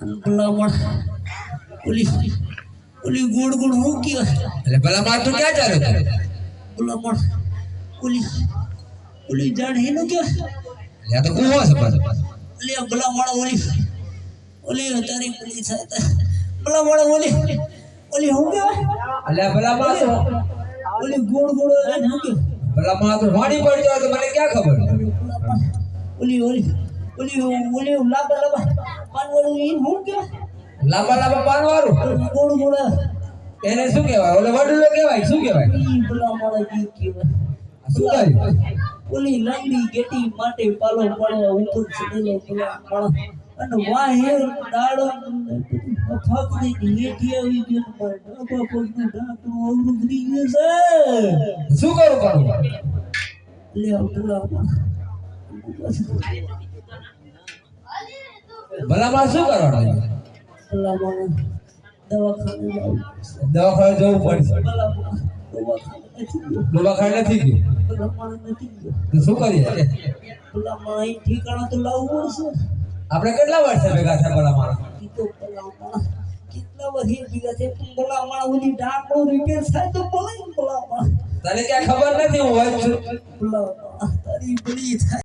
ભલામણ. ઓલી ઓલી ગોળ ગોળ હું કહેવાય એટલે ભલા માર તું ક્યાં ચાલે ભલામણ. ઓલી ઓલી જાણ કહેવાય એટલે આ તો કુવો છે પાછો. ઓલી ભલામણ ઓલી ઓલી તારી થાય ભલામણ ઓલી ઓલી હું કહેવાય એટલે આ ભલા માર તો ઓલી ગોળ ગોળ હું કહેવાય ભલા માર તો વાણી પડી જાય તો મને ક્યાં ખબર? ઓલી ઓલી ઓલી ઓલી લાંબા લાંબા પાનવાળું ઈ હું કહેવાય લાંબા લાંબા પાન વાળું ગોળ ગોળ. એને શું કહેવાય? ઓલે વડલો કહેવાય? શું કહેવાય? ઈ ભલામણ ઈ કહેવાય. શું કહ્યું ઓલી લાંબી ગેટી માટે પાલો પડવા ઉપર ચડેલો પેલા માણસ. અને વાહેર ડાળો ફાક દઈ હેઠી આવી ગયો મારે ડાબા પગનું ઢાંકણું અવરું ભરી ગયું છે. શું કરું કરું લે પેલા ભલા શું કરવાનું દવાખાને દવાખાને જવું પડશે દવાખાને નથી ગયો દવાખાને નથી ગયું? પેલા માણસ નથી ગયો. તો શું કરીએ? પેલા અહીં ઠેકાણા તો લાવવું પડશે. આપણે કેટલા વર્ષે ભેગા થયા ભલા માણસ કેટલા વર્ષે ભેગા છે પણ પેલા ઓલી રિપેર થાય તો તને ક્યાં ખબર નથી હું હોય છું. પેલા તારી બળી થાય.